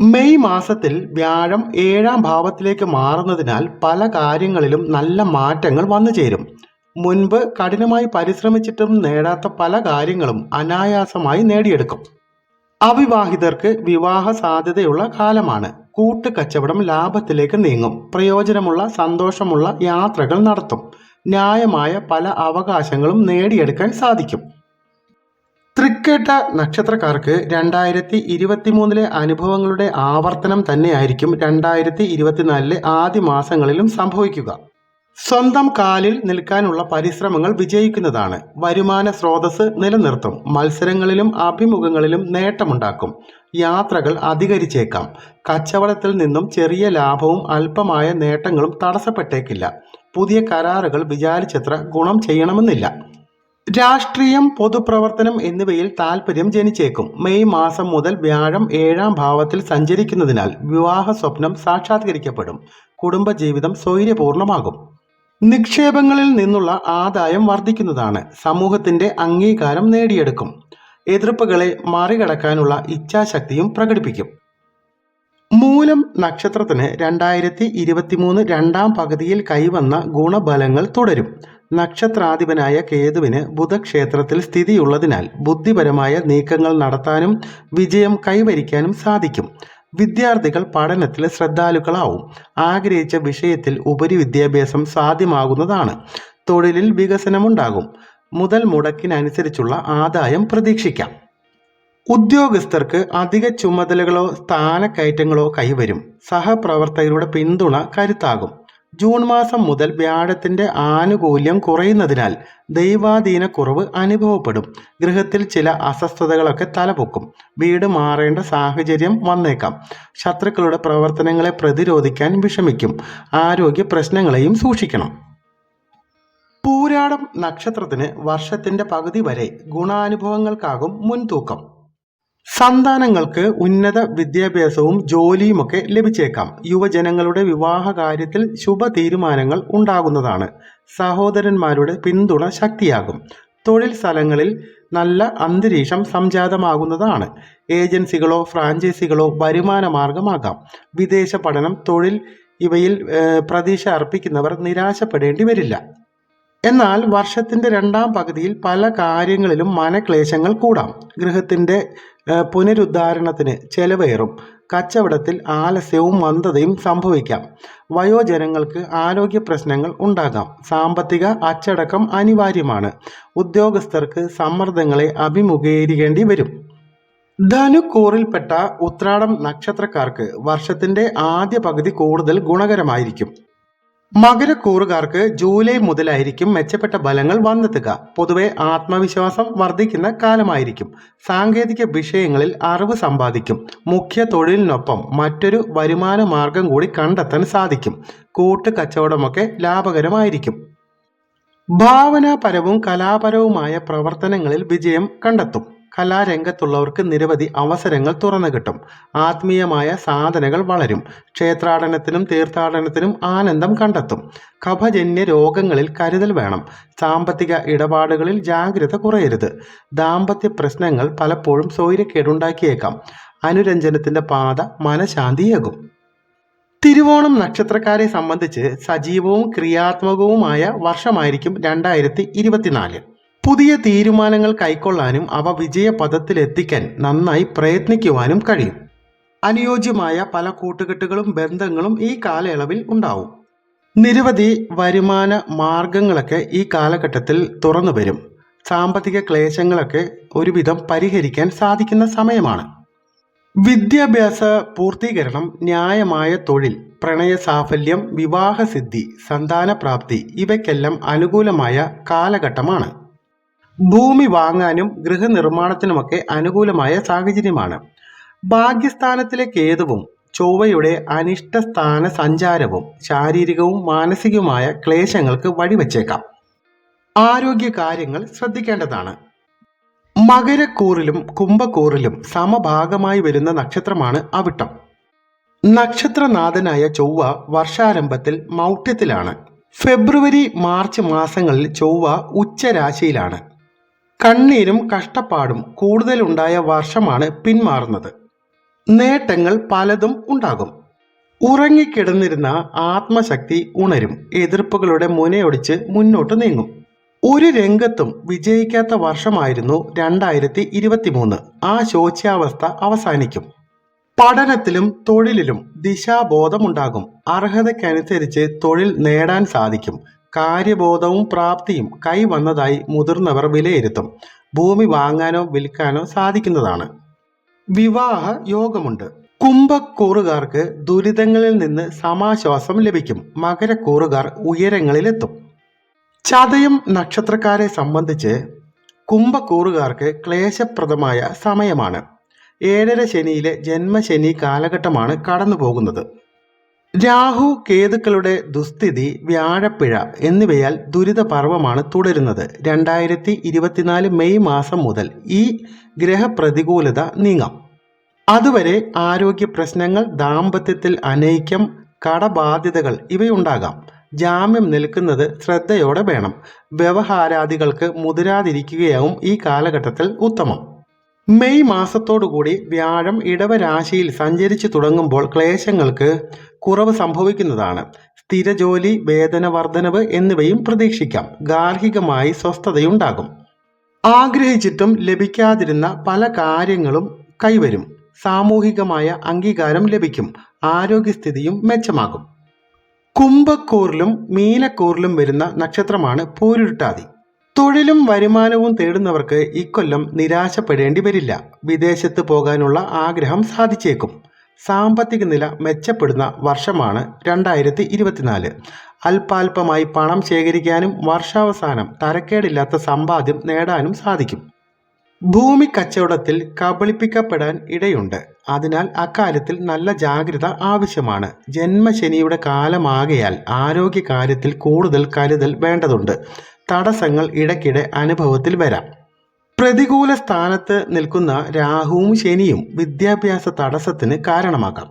Speaker 1: മെയ് മാസത്തിൽ വ്യാഴം ഏഴാം ഭാവത്തിലേക്ക് മാറുന്നതിനാൽ പല കാര്യങ്ങളിലും നല്ല മാറ്റങ്ങൾ വന്നു ചേരും. മുൻപ് കഠിനമായി പരിശ്രമിച്ചിട്ടും നേടാത്ത പല കാര്യങ്ങളും അനായാസമായി നേടിയെടുക്കും. അവിവാഹിതർക്ക് വിവാഹ സാധ്യതയുള്ള കാലമാണ്. കൂട്ടുകച്ചവടം ലാഭത്തിലേക്ക് നീങ്ങും. പ്രയോജനമുള്ള സന്തോഷമുള്ള യാത്രകൾ നടത്തും. ന്യായമായ പല അവകാശങ്ങളും നേടിയെടുക്കാൻ സാധിക്കും. തൃക്കേട്ട നക്ഷത്രക്കാർക്ക് രണ്ടായിരത്തി ഇരുപത്തിമൂന്നിലെ അനുഭവങ്ങളുടെ ആവർത്തനം തന്നെയായിരിക്കും രണ്ടായിരത്തി ഇരുപത്തിനാലിലെ ആദ്യ മാസങ്ങളിലും സംഭവിക്കുക. സ്വന്തം കാലിൽ നിൽക്കാനുള്ള പരിശ്രമങ്ങൾ വിജയിക്കുന്നതാണ്. വരുമാന സ്രോതസ് നിലനിർത്തും. മത്സരങ്ങളിലും അഭിമുഖങ്ങളിലും നേട്ടമുണ്ടാക്കും. യാത്രകൾ അധികരിച്ചേക്കാം. കച്ചവടത്തിൽ നിന്നും ചെറിയ ലാഭവും അല്പമായ നേട്ടങ്ങളും തടസ്സപ്പെട്ടേക്കില്ല. പുതിയ കരാറുകൾ വിചാരിച്ചത്ര ഗുണം ചെയ്യണമെന്നില്ല. രാഷ്ട്രീയം പൊതുപ്രവർത്തനം എന്നിവയിൽ താൽപ്പര്യം ജനിച്ചേക്കും. മെയ് മാസം മുതൽ വ്യാഴം ഏഴാം ഭാവത്തിൽ സഞ്ചരിക്കുന്നതിനാൽ വിവാഹ സ്വപ്നം സാക്ഷാത്കരിക്കപ്പെടും. കുടുംബജീവിതം സ്വൈര്യപൂർണമാകും. നിക്ഷേപങ്ങളിൽ നിന്നുള്ള ആദായം വർദ്ധിക്കുന്നതാണ്. സമൂഹത്തിന്റെ അംഗീകാരം നേടിയെടുക്കും. എതിർപ്പുകളെ മറികടക്കാനുള്ള ഇച്ഛാശക്തിയും പ്രകടിപ്പിക്കും. മൂലം നക്ഷത്രത്തിന് രണ്ടായിരത്തി ഇരുപത്തിമൂന്ന് രണ്ടാം പകുതിയിൽ കൈവന്ന ഗുണബലങ്ങൾ തുടരും. നക്ഷത്രാധിപനായ കേതുവിന് ബുധക്ഷേത്രത്തിൽ സ്ഥിതിയുള്ളതിനാൽ ബുദ്ധിപരമായ നീക്കങ്ങൾ നടത്താനും വിജയം കൈവരിക്കാനും സാധിക്കും. വിദ്യാർത്ഥികൾ പഠനത്തിൽ ശ്രദ്ധാലുക്കളാവും. ആഗ്രഹിച്ച വിഷയത്തിൽ ഉപരിവിദ്യാഭ്യാസം സാധ്യമാകുന്നതാണ്. തൊഴിലിൽ വികസനമുണ്ടാകും. മുതൽ മുടക്കിനനുസരിച്ചുള്ള ആദായം പ്രതീക്ഷിക്കാം. ഉദ്യോഗസ്ഥർക്ക് അധിക ചുമതലകളോ സ്ഥാനക്കയറ്റങ്ങളോ കൈവരും. സഹപ്രവർത്തകരുടെ പിന്തുണ കരുത്താകും. ജൂൺ മാസം മുതൽ വ്യാഴത്തിന്റെ ആനുകൂല്യം കുറയുന്നതിനാൽ ദൈവാധീന കുറവ് അനുഭവപ്പെടും. ഗൃഹത്തിൽ ചില അസ്വസ്ഥതകളൊക്കെ തലപൊക്കും. വീട് മാറേണ്ട സാഹചര്യം വന്നേക്കാം. ശത്രുക്കളുടെ പ്രവർത്തനങ്ങളെ പ്രതിരോധിക്കാൻ വിഷമിക്കും. ആരോഗ്യ പ്രശ്നങ്ങളെയും സൂക്ഷിക്കണം. പൂരാടം നക്ഷത്രത്തിന് വർഷത്തിന്റെ പകുതി വരെ ഗുണാനുഭവങ്ങൾക്കാകും മുൻതൂക്കം. സന്താനങ്ങൾക്ക് ഉന്നത വിദ്യാഭ്യാസവും ജോലിയുമൊക്കെ ലഭിച്ചേക്കാം. യുവജനങ്ങളുടെ വിവാഹ കാര്യത്തിൽ ശുഭ തീരുമാനങ്ങൾ ഉണ്ടാകുന്നതാണ്. സഹോദരന്മാരുടെ പിന്തുണ ശക്തിയാകും. തൊഴിൽ സ്ഥലങ്ങളിൽ നല്ല അന്തരീക്ഷം സംജാതമാകുന്നതാണ്. ഏജൻസികളോ ഫ്രാഞ്ചൈസികളോ വരുമാന മാർഗമാകാം. വിദേശ പഠനം തൊഴിൽ ഇവയിൽ പ്രതീക്ഷ അർപ്പിക്കുന്നവർ നിരാശപ്പെടേണ്ടി വരില്ല. എന്നാൽ വർഷത്തിന്റെ രണ്ടാം പകുതിയിൽ പല കാര്യങ്ങളിലും മനക്ലേശങ്ങൾ കൂടാം. ഗൃഹത്തിന്റെ ഏഹ്, പുനരുദ്ധാരണത്തിന് ചെലവേറും. കച്ചവടത്തിൽ ആലസ്യവും മന്ദതയും സംഭവിക്കാം. വയോജനങ്ങൾക്ക് ആരോഗ്യ പ്രശ്നങ്ങൾ ഉണ്ടാകാം. സാമ്പത്തിക അച്ചടക്കം അനിവാര്യമാണ്. ഉദ്യോഗസ്ഥർക്ക് സമ്മർദ്ദങ്ങളെ അഭിമുഖീകരിക്കേണ്ടി വരും. ധനുക്കൂറിൽപ്പെട്ട ഉത്രാടം നക്ഷത്രക്കാർക്ക് വർഷത്തിന്റെ ആദ്യ പകുതി കൂടുതൽ ഗുണകരമായിരിക്കും. മകരക്കൂറുകാർക്ക് ജൂലൈ മുതലായിരിക്കും മെച്ചപ്പെട്ട ഫലങ്ങൾ വന്നെത്തുക. പൊതുവെ ആത്മവിശ്വാസം വർദ്ധിക്കുന്ന കാലമായിരിക്കും. സാങ്കേതിക വിഷയങ്ങളിൽ അറിവ് സമ്പാദിക്കും. മുഖ്യ തൊഴിലിനൊപ്പം മറ്റൊരു വരുമാന മാർഗം കൂടി കണ്ടെത്താൻ സാധിക്കും. കൂട്ട് കച്ചവടമൊക്കെ ലാഭകരമായിരിക്കും. ഭാവനാപരവും കലാപരവുമായ പ്രവർത്തനങ്ങളിൽ വിജയം കണ്ടെത്തും. കലാരംഗത്തുള്ളവർക്ക് നിരവധി അവസരങ്ങൾ തുറന്നു കിട്ടും. ആത്മീയമായ സാധനകൾ വളരും. ക്ഷേത്രാടനത്തിനും തീർത്ഥാടനത്തിനും ആനന്ദം കണ്ടെത്തും. കഫജന്യ രോഗങ്ങളിൽ കരുതൽ വേണം. സാമ്പത്തിക ഇടപാടുകളിൽ ജാഗ്രത കുറയരുത്. ദാമ്പത്യ പ്രശ്നങ്ങൾ പലപ്പോഴും സ്വൈര്യക്കേടുണ്ടാക്കിയേക്കാം അനുരഞ്ജനത്തിന്റെ പാത മനഃശാന്തിയേകും. തിരുവോണം നക്ഷത്രക്കാരെ സംബന്ധിച്ച് സജീവവും ക്രിയാത്മകവുമായ വർഷമായിരിക്കും രണ്ടായിരത്തി ഇരുപത്തിനാല്. പുതിയ തീരുമാനങ്ങൾ കൈക്കൊള്ളാനും അവ വിജയപഥത്തിലെത്തിക്കാൻ നന്നായി പ്രയത്നിക്കുവാനും കഴിയും. അനുയോജ്യമായ പല കൂട്ടുകെട്ടുകളും ബന്ധങ്ങളും ഈ കാലയളവിൽ ഉണ്ടാവും. നിരവധി വരുമാന മാർഗങ്ങളൊക്കെ ഈ കാലഘട്ടത്തിൽ തുറന്നു വരും. സാമ്പത്തിക ക്ലേശങ്ങളൊക്കെ ഒരുവിധം പരിഹരിക്കാൻ സാധിക്കുന്ന സമയമാണ്. വിദ്യാഭ്യാസ പൂർത്തീകരണം ന്യായമായ തൊഴിൽ പ്രണയ സാഫല്യം വിവാഹസിദ്ധി സന്താനപ്രാപ്തി ഇവയ്ക്കെല്ലാം അനുകൂലമായ കാലഘട്ടമാണ്. ഭൂമി വാങ്ങാനും ഗൃഹനിർമ്മാണത്തിനുമൊക്കെ അനുകൂലമായ സാഹചര്യമാണ്. ഭാഗ്യസ്ഥാനത്തിലെ കേതുവും ചൊവ്വയുടെ അനിഷ്ടസ്ഥാന സഞ്ചാരവും ശാരീരികവും മാനസികവുമായ ക്ലേശങ്ങൾക്ക് വഴിവെച്ചേക്കാം. ആരോഗ്യ കാര്യങ്ങൾ ശ്രദ്ധിക്കേണ്ടതാണ്. മകരക്കൂറിലും കുംഭക്കൂറിലും സമഭാഗമായി വരുന്ന നക്ഷത്രമാണ് അവിട്ടം. നക്ഷത്രനാഥനായ ചൊവ്വ വർഷാരംഭത്തിൽ മൗഢ്യത്തിലാണ്. ഫെബ്രുവരി മാർച്ച് മാസങ്ങളിൽ ചൊവ്വ ഉച്ചരാശിയിലാണ്. കണ്ണീരും കഷ്ടപ്പാടും കൂടുതലുണ്ടായ വർഷമാണ് പിന്മാറുന്നത്. നേട്ടങ്ങൾ പലതും ഉണ്ടാകും. ഉറങ്ങിക്കിടന്നിരുന്ന ആത്മശക്തി ഉണരും. എതിർപ്പുകളുടെ മുനയൊടിച്ച് മുന്നോട്ട് നീങ്ങും. ഒരു രംഗത്തും വിജയിക്കാത്ത വർഷമായിരുന്നു രണ്ടായിരത്തി ഇരുപത്തിമൂന്ന് ആ ശോച്യാവസ്ഥ അവസാനിക്കും. പഠനത്തിലും തൊഴിലിലും ദിശാബോധമുണ്ടാകും. അർഹതയ്ക്കനുസരിച്ച് തൊഴിൽ നേടാൻ സാധിക്കും. കാര്യബോധവും പ്രാപ്തിയും കൈവന്നതായി മുതിർന്നവർ വിലയിരുത്തും. ഭൂമി വാങ്ങാനോ വിൽക്കാനോ സാധിക്കുന്നതാണ്. വിവാഹ യോഗമുണ്ട്. കുംഭക്കൂറുകാർക്ക് ദുരിതങ്ങളിൽ നിന്ന് സമാശ്വാസം ലഭിക്കും. മകരക്കൂറുകാർ ഉയരങ്ങളിലെത്തും. ചതയം നക്ഷത്രക്കാരെ സംബന്ധിച്ച് കുംഭക്കൂറുകാർക്ക് ക്ലേശപ്രദമായ സമയമാണ്. ഏഴര ശനിയിലെ ജന്മശനി കാലഘട്ടമാണ് കടന്നു പോകുന്നത് രാഹു കേതുക്കളുടെ ദുസ്ഥിതി വ്യാഴപ്പിഴ എന്നിവയാൽ ദുരിതപർവമാണ് തുടരുന്നത്. രണ്ടായിരത്തി ഇരുപത്തിനാല് മെയ് മാസം മുതൽ ഈ ഗ്രഹപ്രതികൂലത നീങ്ങാം. അതുവരെ ആരോഗ്യ പ്രശ്നങ്ങൾ ദാമ്പത്യത്തിൽ അനൈക്യം കടബാധ്യതകൾ ഇവയുണ്ടാകാം. ജാമ്യം നിൽക്കുന്നത് ശ്രദ്ധയോടെ വേണം. വ്യവഹാരാദികൾക്ക് മുതിരാതിരിക്കുകയാവും ഈ കാലഘട്ടത്തിൽ ഉത്തമം. മെയ് മാസത്തോടുകൂടി വ്യാഴം ഇടവരാശിയിൽ സഞ്ചരിച്ചു തുടങ്ങുമ്പോൾ ക്ലേശങ്ങൾക്ക് കുറവ് സംഭവിക്കുന്നതാണ്. സ്ഥിരജോലി വേതന വർധനവ് എന്നിവയും പ്രതീക്ഷിക്കാം. ഗാർഹികമായി സ്വസ്ഥതയുണ്ടാകും. ആഗ്രഹിച്ചിട്ടും ലഭിക്കാതിരുന്ന പല കാര്യങ്ങളും കൈവരും. സാമൂഹികമായ അംഗീകാരം ലഭിക്കും. ആരോഗ്യസ്ഥിതിയും മെച്ചമാകും. കുംഭക്കൂറിലും മീനക്കൂറിലും വരുന്ന നക്ഷത്രമാണ് പൂരുരുട്ടാതി. തൊഴിലും വരുമാനവും തേടുന്നവർക്ക് ഇക്കൊല്ലം നിരാശപ്പെടേണ്ടി വരില്ല. വിദേശത്ത് പോകാനുള്ള ആഗ്രഹം സാധിച്ചേക്കും. സാമ്പത്തിക നില മെച്ചപ്പെടുന്ന വർഷമാണ് രണ്ടായിരത്തി ഇരുപത്തിനാല് അല്പാൽപമായി പണം ശേഖരിക്കാനും വർഷാവസാനം തരക്കേടില്ലാത്ത സമ്പാദ്യം നേടാനും സാധിക്കും. ഭൂമി കച്ചവടത്തിൽ കബളിപ്പിക്കപ്പെടാൻ ഇടയുണ്ട്. അതിനാൽ അക്കാര്യത്തിൽ നല്ല ജാഗ്രത ആവശ്യമാണ്. ജന്മശനിയുടെ കാലമാകയാൽ ആരോഗ്യകാര്യത്തിൽ കൂടുതൽ കരുതൽ വേണ്ടതുണ്ട്. തടസ്സങ്ങൾ ഇടയ്ക്കിടെ അനുഭവത്തിൽ വരാം. പ്രതികൂല സ്ഥാനത്ത് നിൽക്കുന്ന രാഹുവും ശനിയും വിദ്യാഭ്യാസ തടസ്സത്തിന് കാരണമാകാം.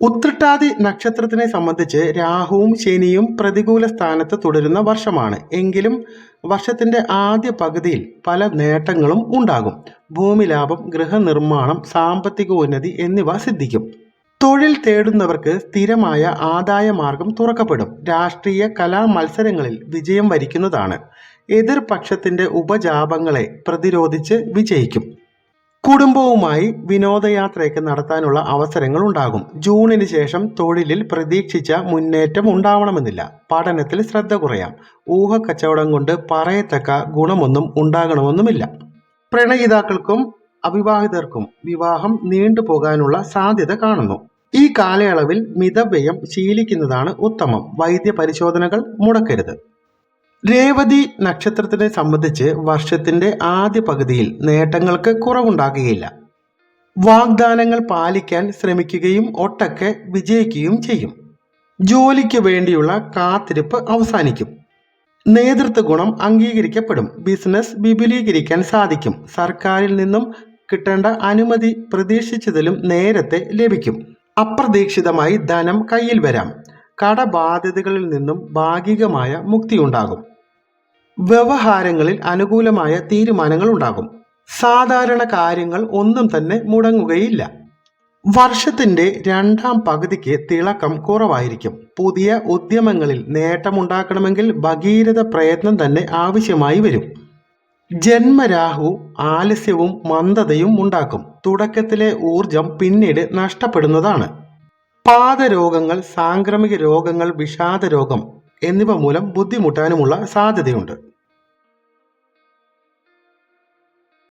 Speaker 1: ഉത്രട്ടാതി നക്ഷത്രത്തിനെ സംബന്ധിച്ച് രാഹുവും ശനിയും പ്രതികൂല സ്ഥാനത്ത് തുടരുന്ന വർഷമാണ്. എങ്കിലും വർഷത്തിന്റെ ആദ്യ പകുതിയിൽ പല നേട്ടങ്ങളും ഉണ്ടാകും. ഭൂമി ലാഭം ഗൃഹനിർമ്മാണം സാമ്പത്തിക ഉന്നതി എന്നിവ സിദ്ധിക്കും. തൊഴിൽ തേടുന്നവർക്ക് സ്ഥിരമായ ആദായ മാർഗം തുറക്കപ്പെടും. രാഷ്ട്രീയ കലാ മത്സരങ്ങളിൽ വിജയം വരിക്കുന്നതാണ്. എതിർപക്ഷത്തിന്റെ ഉപജാപങ്ങളെ പ്രതിരോധിച്ച് വിജയിക്കും. കുടുംബവുമായി വിനോദയാത്രയൊക്കെ നടത്താനുള്ള അവസരങ്ങൾ ഉണ്ടാകും. ജൂണിന് ശേഷം തൊഴിലിൽ പ്രതീക്ഷിച്ച മുന്നേറ്റം ഉണ്ടാവണമെന്നില്ല. പഠനത്തിൽ ശ്രദ്ധ കുറയാം. ഊഹക്കച്ചവടം കൊണ്ട് പറയത്തക്ക ഗുണമൊന്നും ഉണ്ടാകണമെന്നുമില്ല. പ്രണയിതാക്കൾക്കും അവിവാഹിതർക്കും വിവാഹം നീണ്ടുപോകാനുള്ള സാധ്യത കാണുന്നു. ഈ കാലയളവിൽ മിതവ്യയം ശീലിക്കുന്നതാണ് ഉത്തമം. വൈദ്യ പരിശോധനകൾ മുടക്കരുത്. രേവതി നക്ഷത്രത്തിനെ സംബന്ധിച്ച് വർഷത്തിന്റെ ആദ്യ പകുതിയിൽ നേട്ടങ്ങൾക്ക് കുറവുണ്ടാകുകയില്ല. വാഗ്ദാനങ്ങൾ പാലിക്കാൻ ശ്രമിക്കുകയും ഒട്ടൊക്കെ വിജയിക്കുകയും ചെയ്യും. ജോലിക്ക് വേണ്ടിയുള്ള കാത്തിരിപ്പ് അവസാനിക്കും. നേതൃത്വ ഗുണം അംഗീകരിക്കപ്പെടും. ബിസിനസ് വിപുലീകരിക്കാൻ സാധിക്കും. സർക്കാരിൽ നിന്നും കിട്ടേണ്ട അനുമതി പ്രതീക്ഷിച്ചതിലും നേരത്തെ ലഭിക്കും. അപ്രതീക്ഷിതമായി ധനം കയ്യിൽ വരാം. കടബാധ്യതകളിൽ നിന്നും ഭാഗികമായ മുക്തിയുണ്ടാകും. വ്യവഹാരങ്ങളിൽ അനുകൂലമായ തീരുമാനങ്ങൾ ഉണ്ടാകും സാധാരണ കാര്യങ്ങൾ ഒന്നും തന്നെ മുടങ്ങുകയില്ല. വർഷത്തിന്റെ രണ്ടാം പകുതിക്ക് തിളക്കം കുറവായിരിക്കും. പുതിയ ഉദ്യമങ്ങളിൽ നേട്ടമുണ്ടാക്കണമെങ്കിൽ ഭഗീരഥ പ്രയത്നം തന്നെ ആവശ്യമായി വരും. ജന്മരാഹു ആലസ്യവും മന്ദതയും ഉണ്ടാക്കും. തുടക്കത്തിലെ ഊർജം പിന്നീട് നഷ്ടപ്പെടുന്നതാണ്. പാദരോഗങ്ങൾ സാംക്രമിക രോഗങ്ങൾ വിഷാദ രോഗം എന്നിവ മൂലം ബുദ്ധിമുട്ടാനുമുള്ള സാധ്യതയുണ്ട്